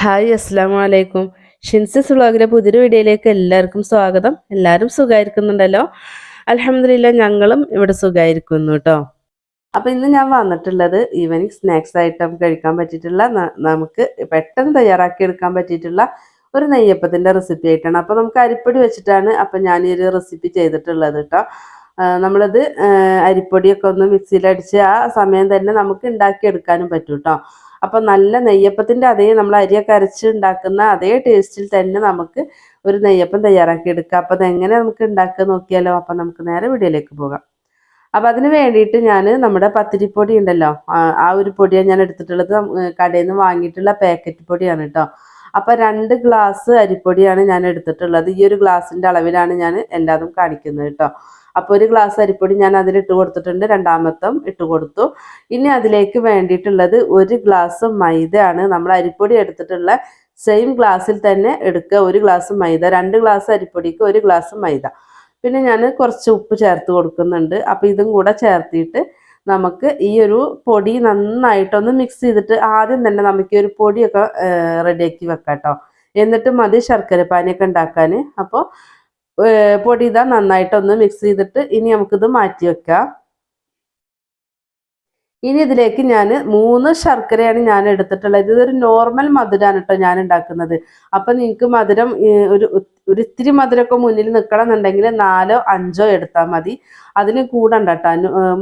Hi അസ്സാം വലൈക്കും ഷിൻസിസ് വ്ളോഗിലെ പുതിയൊരു വീഡിയോയിലേക്ക് എല്ലാവർക്കും സ്വാഗതം. എല്ലാവരും സുഖമായിരിക്കുന്നുണ്ടല്ലോ അലഹമില്ല ഞങ്ങളും ഇവിടെ സുഖമായിരിക്കുന്നു കേട്ടോ അപ്പോൾ ഇന്ന് ഞാൻ വന്നിട്ടുള്ളത് ഈവനിങ് സ്നാക്സ് ആയിട്ട് കഴിക്കാൻ പറ്റിയിട്ടുള്ള നമുക്ക് പെട്ടെന്ന് തയ്യാറാക്കി എടുക്കാൻ പറ്റിയിട്ടുള്ള ഒരു നെയ്യപ്പത്തിന്റെ റെസിപ്പി ആയിട്ടാണ്. അപ്പോൾ നമുക്ക് അരിപ്പൊടി വെച്ചിട്ടാണ് അപ്പോൾ ഞാൻ ഈ ഒരു റെസിപ്പി ചെയ്തിട്ടുള്ളത് കേട്ടോ നമ്മളത് അരിപ്പൊടിയൊക്കെ ഒന്ന് മിക്സിയിലടിച്ച് ആ സമയം തന്നെ നമുക്ക് ഉണ്ടാക്കിയെടുക്കാനും പറ്റും കേട്ടോ അപ്പൊ നല്ല നെയ്യപ്പത്തിന്റെ അതേ നമ്മൾ അരിയൊക്കെ അരച്ച് ഉണ്ടാക്കുന്ന അതേ ടേസ്റ്റിൽ തന്നെ നമുക്ക് ഒരു നെയ്യപ്പം തയ്യാറാക്കി എടുക്കാം. അപ്പൊ അതെങ്ങനെ നമുക്ക് ഉണ്ടാക്കുക നോക്കിയാലോ? അപ്പൊ നമുക്ക് നേരെ വീഡിയോയിലേക്ക് പോകാം. അപ്പൊ അതിന് വേണ്ടിയിട്ട് ഞാൻ നമ്മുടെ പത്തിരിപ്പൊടി ഉണ്ടല്ലോ ആ ഒരു പൊടിയാണ് ഞാൻ എടുത്തിട്ടുള്ളത്. കടയിൽ നിന്ന് വാങ്ങിയിട്ടുള്ള പാക്കറ്റ് പൊടിയാണ് കേട്ടോ അപ്പൊ രണ്ട് ഗ്ലാസ് അരിപ്പൊടിയാണ് ഞാൻ എടുത്തിട്ടുള്ളത്. ഈ ഒരു ഗ്ലാസിന്റെ അളവിലാണ് ഞാൻ എല്ലാതും കാണിക്കുന്നത് കേട്ടോ അപ്പോൾ ഒരു ഗ്ലാസ് അരിപ്പൊടി ഞാൻ അതിൽ ഇട്ട് കൊടുത്തിട്ടുണ്ട് രണ്ടാമത്തും ഇട്ട് കൊടുത്തു. ഇനി അതിലേക്ക് വേണ്ടിയിട്ടുള്ളത് ഒരു ഗ്ലാസ് മൈദയാണ്. നമ്മൾ അരിപ്പൊടി എടുത്തിട്ടുള്ള സെയിം ഗ്ലാസ്സിൽ തന്നെ എടുക്കുക ഒരു ഗ്ലാസ് മൈദ രണ്ട് ഗ്ലാസ് അരിപ്പൊടിക്ക് ഒരു ഗ്ലാസ് മൈദ. പിന്നെ ഞാൻ കുറച്ച് ഉപ്പ് ചേർത്ത് കൊടുക്കുന്നുണ്ട്. അപ്പോൾ ഇതും കൂടെ ചേർത്തിട്ട് നമുക്ക് ഈ ഒരു പൊടി നന്നായിട്ടൊന്ന് മിക്സ് ചെയ്തിട്ട് ആദ്യം തന്നെ നമുക്ക് ഈ ഒരു പൊടിയൊക്കെ റെഡിയാക്കി വെക്കാം കേട്ടോ എന്നിട്ട് മതി ശർക്കര പാനിയൊക്കെ ഉണ്ടാക്കാൻ. അപ്പോൾ പൊടി ഇതാ നന്നായിട്ടൊന്ന് മിക്സ് ചെയ്തിട്ട് ഇനി നമുക്കിത് മാറ്റി വെക്കാം. ഇനി ഇതിലേക്ക് ഞാൻ മൂന്ന് ശർക്കരയാണ് ഞാൻ എടുത്തിട്ടുള്ളത്. ഇതൊരു നോർമൽ മധുരമാണ് കേട്ടോ ഞാൻ ഉണ്ടാക്കുന്നത്. അപ്പം നിങ്ങൾക്ക് മധുരം ഒരു ഒരു ഇത്തിരി മധുരമൊക്കെ മുന്നിൽ നിൽക്കണം എന്നുണ്ടെങ്കിൽ നാലോ അഞ്ചോ എടുത്താൽ മതി. അതിന് കൂടണ്ട കേട്ടോ.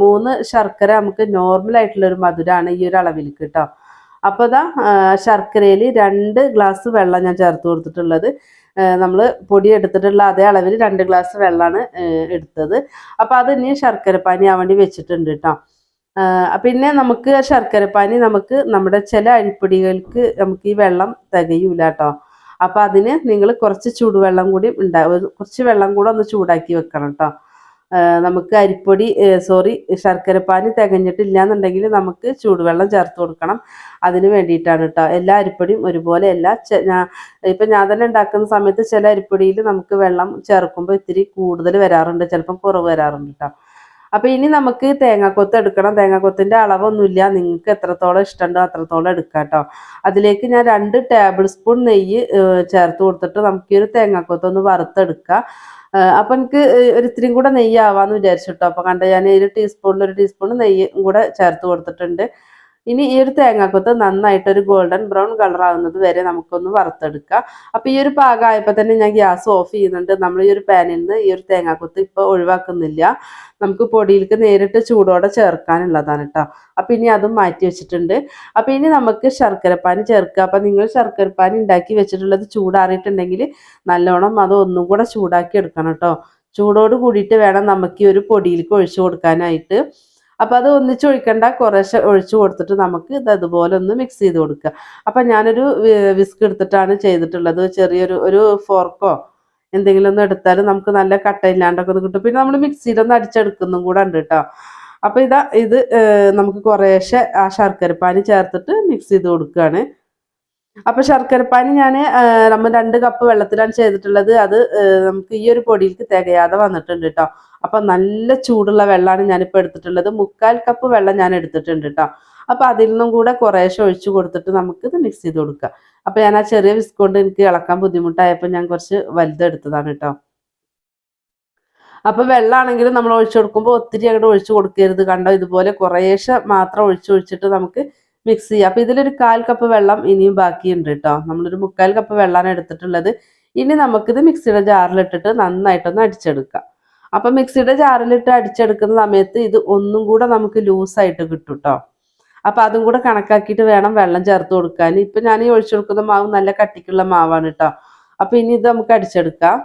മൂന്ന് ശർക്കര നമുക്ക് നോർമൽ ആയിട്ടുള്ള ഒരു മധുരമാണ് ഈ ഒരു അളവിൽ കേട്ടോ. അപ്പോൾ ഇതാ ശർക്കരയിൽ രണ്ട് ഗ്ലാസ് വെള്ളം ഞാൻ ചേർത്ത് കൊടുത്തിട്ടുള്ളത്. നമ്മൾ പൊടി എടുത്തിട്ടുള്ള അതേ അളവിൽ രണ്ട് ഗ്ലാസ് വെള്ളമാണ് എടുത്തത്. അപ്പോൾ അത് ഇനി ശർക്കരപ്പാനി വേണ്ടി വെച്ചിട്ടുണ്ട് കേട്ടോ പിന്നെ നമുക്ക് ശർക്കരപ്പാനി നമുക്ക് നമ്മുടെ ചില അരിപ്പൊടികൾക്ക് നമുക്ക് ഈ വെള്ളം തികയൂല കേട്ടോ അപ്പോൾ അതിന് നിങ്ങൾ കുറച്ച് ചൂടുവെള്ളം കൂടി ഉണ്ടാ കുറച്ച് വെള്ളം കൂടെ ഒന്ന് ചൂടാക്കി വെക്കണം കേട്ടോ നമുക്ക് അരിപ്പൊടി സോറി ശർക്കരപ്പാനി തികഞ്ഞിട്ടില്ല എന്നുണ്ടെങ്കിൽ നമുക്ക് ചൂടുവെള്ളം ചേർത്ത് കൊടുക്കണം. അതിന് വേണ്ടിയിട്ടാണ് കേട്ടോ എല്ലാ അരിപ്പൊടിയും ഒരുപോലെ എല്ലാ ഇപ്പം ഞാൻ തന്നെ ഉണ്ടാക്കുന്ന സമയത്ത് ചില അരിപ്പൊടിയിൽ നമുക്ക് വെള്ളം ചേർക്കുമ്പോൾ ഇത്തിരി കൂടുതൽ വരാറുണ്ട്. ചിലപ്പം കുറവ് വരാറുണ്ട് കേട്ടോ അപ്പം ഇനി നമുക്ക് തേങ്ങാക്കൊത്ത് എടുക്കണം. തേങ്ങാക്കൊത്തിന്റെ അളവൊന്നുമില്ല. നിങ്ങൾക്ക് എത്രത്തോളം ഇഷ്ടമുണ്ടോ അത്രത്തോളം എടുക്കാം കേട്ടോ അതിലേക്ക് ഞാൻ രണ്ട് ടേബിൾ സ്പൂൺ നെയ്യ് ചേർത്ത് കൊടുത്തിട്ട് നമുക്ക് ഈ ഒരു തേങ്ങാക്കൊത്തൊന്ന് വറുത്തെടുക്കാം. അപ്പൊ എനിക്ക് ഒരിത്തിരിയും കൂടെ നെയ്യ് ആവാന്ന് വിചാരിച്ചിട്ടോ അപ്പൊ കണ്ട ഞാൻ ഒരു ടീസ്പൂണിൽ ഒരു ടീസ്പൂൺ നെയ്യും കൂടെ ചേർത്ത് കൊടുത്തിട്ടുണ്ട്. ഇനി ഈ ഒരു തേങ്ങാക്കൊത്ത് നന്നായിട്ട് ഒരു ഗോൾഡൻ ബ്രൗൺ കളർ ആവുന്നത് വരെ നമുക്കൊന്ന് വറുത്തെടുക്കാം. അപ്പൊ ഈ ഒരു പാകമായപ്പോൾ തന്നെ ഞാൻ ഗ്യാസ് ഓഫ് ചെയ്യുന്നുണ്ട്. നമ്മൾ ഈ ഒരു പാനിൽ നിന്ന് ഈ ഒരു തേങ്ങാക്കൊത്ത് ഇപ്പൊ ഒഴിവാക്കുന്നില്ല. നമുക്ക് പൊടിയിലേക്ക് നേരിട്ട് ചൂടോടെ ചേർക്കാനുള്ളതാണ് കേട്ടോ അപ്പൊ ഇനി അതും മാറ്റി വെച്ചിട്ടുണ്ട്. അപ്പൊ ഇനി നമുക്ക് ശർക്കരപ്പാനി ചേർക്കുക അപ്പൊ നിങ്ങൾ ശർക്കരപ്പാനി ഉണ്ടാക്കി വെച്ചിട്ടുള്ളത് ചൂടാറിയിട്ടുണ്ടെങ്കിൽ നല്ലോണം അത് ഒന്നും കൂടെ ചൂടാക്കി എടുക്കണം കേട്ടോ ചൂടോട് കൂടിയിട്ട് വേണം നമുക്ക് ഈ ഒരു പൊടിയിലേക്ക് ഒഴിച്ചു കൊടുക്കാനായിട്ട്. അപ്പൊ അത് ഒന്നിച്ച് ഒഴിക്കണ്ട കുറേശ്ശെ ഒഴിച്ചു കൊടുത്തിട്ട് നമുക്ക് ഇത് അതുപോലെ ഒന്ന് മിക്സ് ചെയ്ത് കൊടുക്കുക. അപ്പം ഞാനൊരു വിസ്ക് എടുത്തിട്ടാണ് ചെയ്തിട്ടുള്ളത്. ചെറിയൊരു ഒരു ഫോർക്കോ എന്തെങ്കിലും ഒന്ന് എടുത്താൽ നമുക്ക് നല്ല കട്ടയില്ലാണ്ടൊക്കെ ഒന്ന് കിട്ടും. പിന്നെ നമ്മൾ മിക്സിയിലൊന്ന് അടിച്ചെടുക്കുന്നതും കൂടെ ഉണ്ട് കേട്ടോ അപ്പോൾ ഇതാ ഇത് നമുക്ക് കുറേശ്ശെ ആ ശർക്കരപ്പാനി ചേർത്തിട്ട് മിക്സ് ചെയ്ത് കൊടുക്കുകയാണ്. അപ്പൊ ശർക്കരപ്പാനി ഞാൻ നമ്മൾ രണ്ട് കപ്പ് വെള്ളത്തിലാണ് ചെയ്തിട്ടുള്ളത്. അത് നമുക്ക് ഈ ഒരു പൊടിയിലേക്ക് തികയാതെ വന്നിട്ടുണ്ട് കേട്ടോ അപ്പൊ നല്ല ചൂടുള്ള വെള്ളമാണ് ഞാനിപ്പോൾ എടുത്തിട്ടുള്ളത്. മുക്കാൽ കപ്പ് വെള്ളം ഞാൻ എടുത്തിട്ടുണ്ട് കേട്ടോ അപ്പൊ അതിൽ നിന്നും കൂടെ കുറേശ്ശെ ഒഴിച്ചു കൊടുത്തിട്ട് നമുക്ക് ഇത് മിക്സ് ചെയ്ത് കൊടുക്കാം. അപ്പൊ ഞാൻ ആ ചെറിയ വിസ്ക് കൊണ്ട് എനിക്ക് ഇളക്കാൻ ബുദ്ധിമുട്ടായപ്പോൾ ഞാൻ കുറച്ച് വലുതെടുത്തതാണ് കേട്ടോ അപ്പൊ വെള്ളമാണെങ്കിലും നമ്മൾ ഒഴിച്ചു കൊടുക്കുമ്പോൾ ഒത്തിരി അങ്ങോട്ട് ഒഴിച്ചു കൊടുക്കരുത് കണ്ടോ? ഇതുപോലെ കുറേശ്ശെ മാത്രം ഒഴിച്ചു ഒഴിച്ചിട്ട് നമുക്ക് മിക്സ് ചെയ്യുക അപ്പൊ ഇതിലൊരു കാൽ കപ്പ് വെള്ളം ഇനിയും ബാക്കിയുണ്ട് കേട്ടോ നമ്മളൊരു മുക്കാൽ കപ്പ് വെള്ളമാണ് എടുത്തിട്ടുള്ളത്. ഇനി നമുക്കിത് മിക്സിയുടെ ജാറിലിട്ടിട്ട് നന്നായിട്ടൊന്ന് അടിച്ചെടുക്കാം. അപ്പൊ മിക്സിയുടെ ജാറിലിട്ട് അടിച്ചെടുക്കുന്ന സമയത്ത് ഇത് ഒന്നും കൂടെ നമുക്ക് ലൂസായിട്ട് കിട്ടും കേട്ടോ അപ്പൊ അതും കൂടെ കണക്കാക്കിയിട്ട് വേണം വെള്ളം ചേർത്ത് കൊടുക്കാൻ. ഇപ്പൊ ഞാൻ ഈ ഒഴിച്ചു കൊടുക്കുന്ന മാവ് നല്ല കട്ടിക്കുള്ള മാവാണ് കേട്ടോ അപ്പൊ ഇനി ഇത് നമുക്ക് അടിച്ചെടുക്കാം.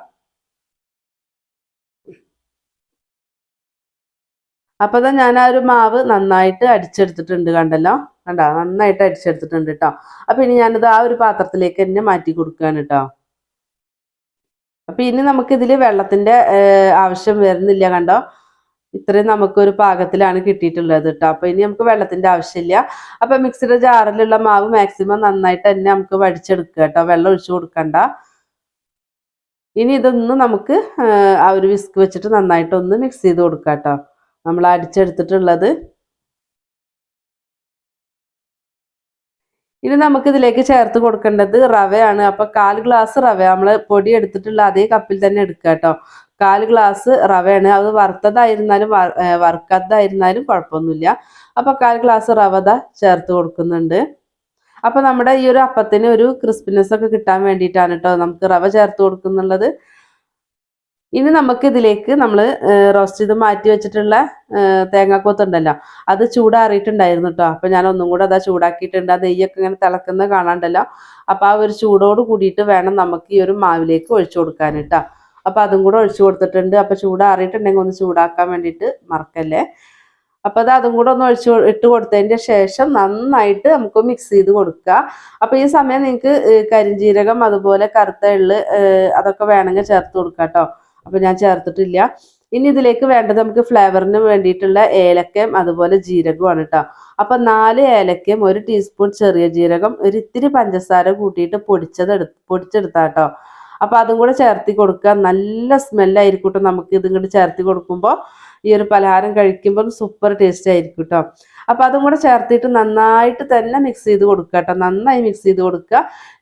അപ്പൊ ദാ ഞാൻ ആ ഒരു മാവ് നന്നായിട്ട് അടിച്ചെടുത്തിട്ടുണ്ട് കണ്ടല്ലോ? കണ്ടോ? നന്നായിട്ട് അടിച്ചെടുത്തിട്ടുണ്ട് കേട്ടോ അപ്പൊ ഇനി ഞാനിത് ആ ഒരു പാത്രത്തിലേക്ക് തന്നെ മാറ്റി കൊടുക്കുകയാണ് കേട്ടോ അപ്പൊ ഇനി നമുക്ക് ഇതിൽ വെള്ളത്തിന്റെ ആവശ്യം വരുന്നില്ല കണ്ടോ? ഇത്രയും നമുക്കൊരു പാകത്തിലാണ് കിട്ടിയിട്ടുള്ളത് കേട്ടോ അപ്പൊ ഇനി നമുക്ക് വെള്ളത്തിന്റെ ആവശ്യമില്ല. അപ്പൊ മിക്സിയുടെ ജാറിലുള്ള മാവ് മാക്സിമം നന്നായിട്ട് തന്നെ നമുക്ക് വടിച്ചെടുക്കുക കേട്ടോ വെള്ളം ഒഴിച്ചു കൊടുക്കണ്ട. ഇനി ഇതൊന്ന് നമുക്ക് ആ ഒരു വിസ്ക് വെച്ചിട്ട് നന്നായിട്ട് ഒന്ന് മിക്സ് ചെയ്ത് കൊടുക്കാം കേട്ടോ നമ്മൾ അടിച്ചെടുത്തിട്ടുള്ളത്. ഇനി നമുക്ക് ഇതിലേക്ക് ചേർത്ത് കൊടുക്കേണ്ടത് റവയാണ്. അപ്പൊ കാൽ ഗ്ലാസ് റവ നമ്മൾ പൊടി എടുത്തിട്ടുള്ള അതേ കപ്പിൽ തന്നെ എടുക്കുക കേട്ടോ. കാൽ ഗ്ലാസ് റവയാണ്. അത് വറുത്തതായിരുന്നാലും വറുക്കാത്തതായിരുന്നാലും കുഴപ്പമൊന്നുമില്ല. അപ്പൊ കാൽ ഗ്ലാസ് റവ ദാ ചേർത്ത് കൊടുക്കുന്നുണ്ട്. അപ്പൊ നമ്മുടെ ഈ ഒരു അപ്പത്തിന് ഒരു ക്രിസ്പിനെസ് ഒക്കെ കിട്ടാൻ വേണ്ടിയിട്ടാണ് കേട്ടോ നമുക്ക് റവ ചേർത്ത് കൊടുക്കുന്നുള്ളത്. ഇനി നമുക്ക് ഇതിലേക്ക് നമ്മൾ റോസ്റ്റ് ചെയ്ത് മാറ്റി വെച്ചിട്ടുള്ള തേങ്ങാക്കൊത്തുണ്ടല്ലോ. അത് ചൂടാറിയിട്ടുണ്ടായിരുന്നു കേട്ടോ അപ്പം ഞാൻ ഒന്നും കൂടെ അതാ ചൂടാക്കിയിട്ടുണ്ട്. ആ നെയ്യൊക്കെ ഇങ്ങനെ തിളക്കുന്നത് കാണാണ്ടല്ലോ. അപ്പം ആ ഒരു ചൂടോട് കൂടിയിട്ട് വേണം നമുക്ക് ഈ ഒരു മാവിലേക്ക് ഒഴിച്ചു കൊടുക്കാൻ അപ്പൊ അതും കൂടെ ഒഴിച്ചു കൊടുത്തിട്ടുണ്ട്. അപ്പം ചൂടാറിയിട്ടുണ്ടെങ്കിൽ ഒന്ന് ചൂടാക്കാൻ വേണ്ടിയിട്ട് മറക്കല്ലേ. അപ്പം അത് അതും കൂടെ ഒന്ന് ഒഴിച്ച് ഇട്ട് കൊടുത്തതിന്റെ ശേഷം നന്നായിട്ട് നമുക്ക് മിക്സ് ചെയ്ത് കൊടുക്കുക അപ്പം ഈ സമയം നിങ്ങൾക്ക് കരിഞ്ചീരകം അതുപോലെ കറുത്ത എള്ള് അതൊക്കെ വേണമെങ്കിൽ ചേർത്ത് കൊടുക്കാം കേട്ടോ അപ്പൊ ഞാൻ ചേർത്തിട്ടില്ല. ഇനി ഇതിലേക്ക് വേണ്ടത് നമുക്ക് ഫ്ലേവറിന് വേണ്ടിയിട്ടുള്ള ഏലക്കയും അതുപോലെ ജീരകമാണ് കേട്ടോ. അപ്പൊ നാല് ഏലക്കയും ഒരു ടീസ്പൂൺ ചെറിയ ജീരകം ഒരു ഇത്തിരി പഞ്ചസാര കൂട്ടിയിട്ട് പൊടിച്ചത് എടുത്ത് പൊടിച്ചെടുത്താ കേട്ടോ അപ്പൊ അതും കൂടെ ചേർത്തി കൊടുക്കുക. നല്ല സ്മെല്ലായിരിക്കും നമുക്ക് ഇതും കൂടി ചേർത്തി കൊടുക്കുമ്പോൾ ഈ ഒരു പലഹാരം കഴിക്കുമ്പോൾ സൂപ്പർ ടേസ്റ്റ് ആയിരിക്കും കേട്ടോ അപ്പൊ അതും കൂടെ ചേർത്തിട്ട് നന്നായിട്ട് തന്നെ മിക്സ് ചെയ്ത് കൊടുക്കുക കേട്ടോ നന്നായി മിക്സ് ചെയ്ത് കൊടുക്കുക.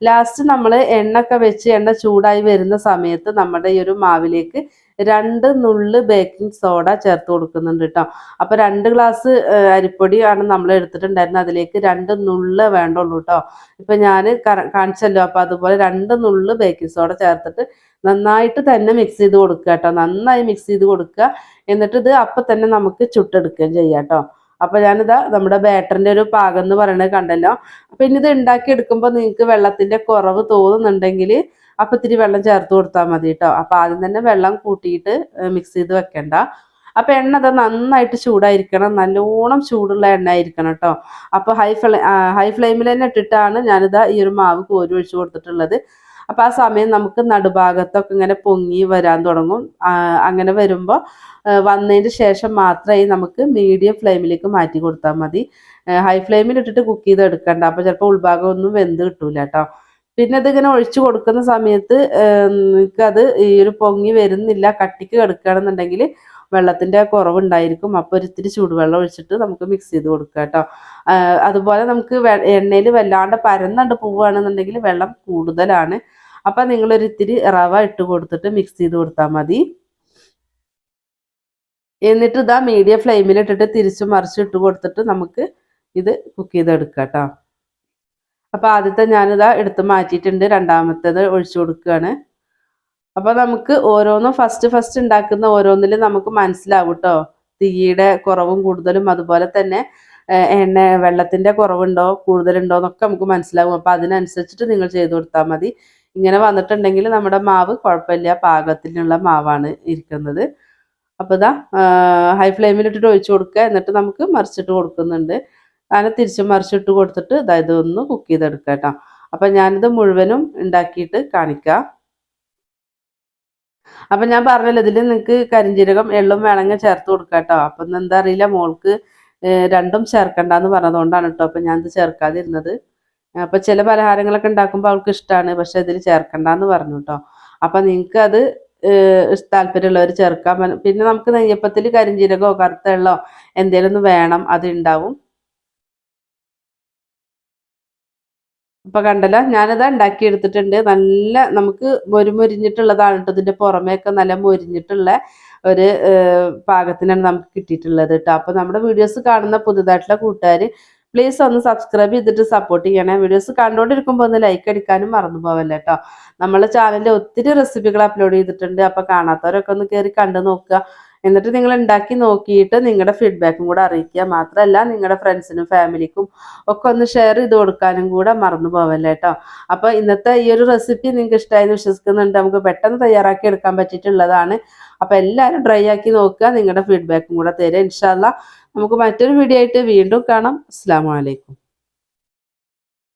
ലാസ്റ്റ് നമ്മൾ എണ്ണ ഒക്കെ വെച്ച് എണ്ണ ചൂടായി വരുന്ന സമയത്ത് നമ്മുടെ ഈ ഒരു മാവിലേക്ക് രണ്ട് നുള്ള് ബേക്കിംഗ് സോഡ ചേർത്ത് കൊടുക്കുന്നുണ്ട് കേട്ടോ അപ്പൊ രണ്ട് ഗ്ലാസ് അരിപ്പൊടിയാണ് നമ്മൾ എടുത്തിട്ടുണ്ടായിരുന്നത്. അതിലേക്ക് രണ്ട് നുള്ള് വേണ്ടുള്ളൂ കേട്ടോ ഇപ്പൊ ഞാൻ കാണിച്ചല്ലോ. അപ്പൊ അതുപോലെ രണ്ട് നുള്ള് ബേക്കിംഗ് സോഡ ചേർത്തിട്ട് നന്നായിട്ട് തന്നെ മിക്സ് ചെയ്ത് കൊടുക്കുക കേട്ടോ നന്നായി മിക്സ് ചെയ്ത് കൊടുക്കുക. എന്നിട്ട് ഇത് അപ്പൊ തന്നെ നമുക്ക് ചുട്ടെടുക്കുകയും ചെയ്യാം കേട്ടോ അപ്പൊ ഞാനിതാ നമ്മുടെ ബാറ്ററിന്റെ ഒരു പാകം എന്ന് പറയുന്നത് കണ്ടല്ലോ. അപ്പൊ ഇനി ഇത് ഉണ്ടാക്കി എടുക്കുമ്പോൾ നിങ്ങൾക്ക് വെള്ളത്തിന്റെ കുറവ് തോന്നുന്നുണ്ടെങ്കിൽ അപ്പൊ ഇത്തിരി വെള്ളം ചേർത്ത് കൊടുത്താൽ മതി കേട്ടോ അപ്പൊ ആദ്യം തന്നെ വെള്ളം കൂട്ടിയിട്ട് മിക്സ് ചെയ്ത് വെക്കണ്ട. അപ്പൊ എണ്ണ അത് നന്നായിട്ട് ചൂടായിരിക്കണം. നല്ലോണം ചൂടുള്ള എണ്ണ ആയിരിക്കണം കേട്ടോ അപ്പൊ ഹൈ ഫ്ലൈ ഹൈ ഫ്ലെയിമിൽ തന്നെ ഇട്ടിട്ടാണ് ഞാനിതാ ഈ ഒരു മാവ് കോരി ഒഴിച്ചു കൊടുത്തിട്ടുള്ളത്. അപ്പൊ ആ സമയം നമുക്ക് നടുഭാഗത്തൊക്കെ ഇങ്ങനെ പൊങ്ങി വരാൻ തുടങ്ങും. അങ്ങനെ വരുമ്പോൾ വന്നതിന് ശേഷം മാത്രമേ നമുക്ക് മീഡിയം ഫ്ലെയിമിലേക്ക് മാറ്റി കൊടുത്താൽ മതി. ഹൈ ഫ്ലെയിമിൽ ഇട്ടിട്ട് കുക്ക് ചെയ്ത് എടുക്കണ്ട അപ്പൊ ചിലപ്പോൾ ഉൾഭാഗം ഒന്നും വെന്ത് കിട്ടൂല കേട്ടോ പിന്നെ ഇതിങ്ങനെ ഒഴിച്ചു കൊടുക്കുന്ന സമയത്ത് അത് ഈ ഒരു പൊങ്ങി വരുന്നില്ല കട്ടിക്ക് കിടക്കുകയാണെന്നുണ്ടെങ്കിൽ വെള്ളത്തിന്റെ കുറവുണ്ടായിരിക്കും. അപ്പോൾ ഒരിത്തിരി ചൂടുവെള്ളം ഒഴിച്ചിട്ട് നമുക്ക് മിക്സ് ചെയ്ത് കൊടുക്കുക കേട്ടോ. അതുപോലെ നമുക്ക് എണ്ണയിൽ വല്ലാണ്ട് പരന്നണ്ട് പോവുകയാണെന്നുണ്ടെങ്കിൽ വെള്ളം കൂടുതലാണ്. അപ്പം നിങ്ങളൊരിത്തിരി റവ ഇട്ട് കൊടുത്തിട്ട് മിക്സ് ചെയ്ത് കൊടുത്താൽ മതി. എന്നിട്ട് ഇതാ മീഡിയം ഫ്ലെയിമിലിട്ടിട്ട് തിരിച്ചു മറിച്ച് ഇട്ട് കൊടുത്തിട്ട് നമുക്ക് ഇത് കുക്ക് ചെയ്തെടുക്കാം കേട്ടോ. അപ്പൊ ആദ്യത്തെ ഞാനിതാ എടുത്ത് മാറ്റിയിട്ടുണ്ട്. രണ്ടാമത്തേത് ഒഴിച്ചു കൊടുക്കുകയാണ്. അപ്പൊ നമുക്ക് ഓരോന്നും ഫസ്റ്റ് ഫസ്റ്റ് ഉണ്ടാക്കുന്ന ഓരോന്നിലും നമുക്ക് മനസ്സിലാവും കേട്ടോ തീയുടെ കുറവും കൂടുതലും അതുപോലെ തന്നെ എണ്ണ വെള്ളത്തിന്റെ കുറവുണ്ടോ കൂടുതലുണ്ടോ എന്നൊക്കെ നമുക്ക് മനസ്സിലാവും. അപ്പൊ അതിനനുസരിച്ചിട്ട് നിങ്ങൾ ചെയ്ത് കൊടുത്താൽ മതി. ഇങ്ങനെ വന്നിട്ടുണ്ടെങ്കിൽ നമ്മുടെ മാവ് കുഴപ്പമില്ല. പാകത്തിനുള്ള മാവാണ് ഇരിക്കുന്നത്. അപ്പോൾ ഇതാ ഹൈ ഫ്ലെയിമിലിട്ടിട്ട് ഒഴിച്ചു കൊടുക്കുക. എന്നിട്ട് നമുക്ക് മറിച്ചിട്ട് കൊടുക്കുന്നുണ്ട്. അങ്ങനെ തിരിച്ച് മറിച്ചിട്ട് കൊടുത്തിട്ട് അതായത് ഒന്ന് കുക്ക് ചെയ്തെടുക്കുക കേട്ടോ. അപ്പൊ ഞാനിത് മുഴുവനും ഉണ്ടാക്കിയിട്ട് കാണിക്കാം. അപ്പൊ ഞാൻ പറഞ്ഞല്ലോ ഇതിൽ നിങ്ങൾക്ക് കരിഞ്ജീരകം എള്ളും വേണമെങ്കിൽ ചേർത്ത് കൊടുക്കാം കേട്ടോ. അപ്പൊ എന്താ അറിയില്ല മോൾക്ക് രണ്ടും ചേർക്കണ്ട എന്ന് പറഞ്ഞതുകൊണ്ടാണ് കേട്ടോ അപ്പൊ ഞാൻ ഇത് ചേർക്കാതിരുന്നത്. അപ്പൊ ചില പലഹാരങ്ങളൊക്കെ ഉണ്ടാക്കുമ്പോൾ അവൾക്ക് ഇഷ്ടമാണ് പക്ഷെ ഇതിൽ ചേർക്കണ്ടെന്ന് പറഞ്ഞു കേട്ടോ. അപ്പൊ നിങ്ങൾക്ക് അത് താല്പര്യമുള്ളവർ ചേർക്കാം. പിന്നെ നമുക്ക് നെയ്യപ്പത്തിൽ കരിഞ്ജീരകമോ കറുത്ത എള്ളോ ഒന്ന് വേണം അത് ഉണ്ടാവും. ഇപ്പൊ കണ്ടല്ലോ ഞാനിത് ഉണ്ടാക്കി എടുത്തിട്ടുണ്ട് നല്ല നമുക്ക് മൊരിമൊരിഞ്ഞിട്ടുള്ളതാണ് കേട്ടോ ഇതിന്റെ പുറമേയൊക്കെ നല്ല മൊരിഞ്ഞിട്ടുള്ള ഒരു പാകത്തിനാണ് നമുക്ക് കിട്ടിയിട്ടുള്ളത് കേട്ടോ. അപ്പൊ നമ്മുടെ വീഡിയോസ് കാണുന്ന പുതുതായിട്ടുള്ള കൂട്ടുകാർ പ്ലീസ് ഒന്ന് സബ്സ്ക്രൈബ് ചെയ്തിട്ട് സപ്പോർട്ട് ചെയ്യണേ. വീഡിയോസ് കണ്ടുകൊണ്ടിരിക്കുമ്പോൾ ഒന്ന് ലൈക്ക് അടിക്കാനും മറന്നു പോവല്ലേ കേട്ടോ. നമ്മളെ ചാനലിൽ ഒത്തിരി റെസിപ്പികൾ അപ്ലോഡ് ചെയ്തിട്ടുണ്ട്. അപ്പൊ കാണാത്തവരൊക്കെ ഒന്ന് കയറി കണ്ടു നോക്കുക. എന്നിട്ട് നിങ്ങൾ ഉണ്ടാക്കി നോക്കിയിട്ട് നിങ്ങളുടെ ഫീഡ്ബാക്കും കൂടെ അറിയിക്കുക. മാത്രമല്ല നിങ്ങളുടെ ഫ്രണ്ട്സിനും ഫാമിലിക്കും ഒക്കെ ഒന്ന് ഷെയർ ചെയ്ത് കൊടുക്കാനും കൂടെ മറന്നു പോവല്ലേ കേട്ടോ അപ്പൊ ഇന്നത്തെ ഈ ഒരു റെസിപ്പി നിങ്ങൾക്ക് ഇഷ്ടമായി എന്ന് വിശ്വസിക്കുന്നുണ്ട്. നമുക്ക് പെട്ടെന്ന് തയ്യാറാക്കി എടുക്കാൻ പറ്റിയിട്ടുള്ളതാണ്. അപ്പൊ എല്ലാവരും ഡ്രൈ ആക്കി നോക്കുക. നിങ്ങളുടെ ഫീഡ്ബാക്കും കൂടെ തരാം ഇൻഷാല്ല നമുക്ക് മറ്റൊരു വീഡിയോ ആയിട്ട് വീണ്ടും കാണാം. അസ്സാം വലൈക്കും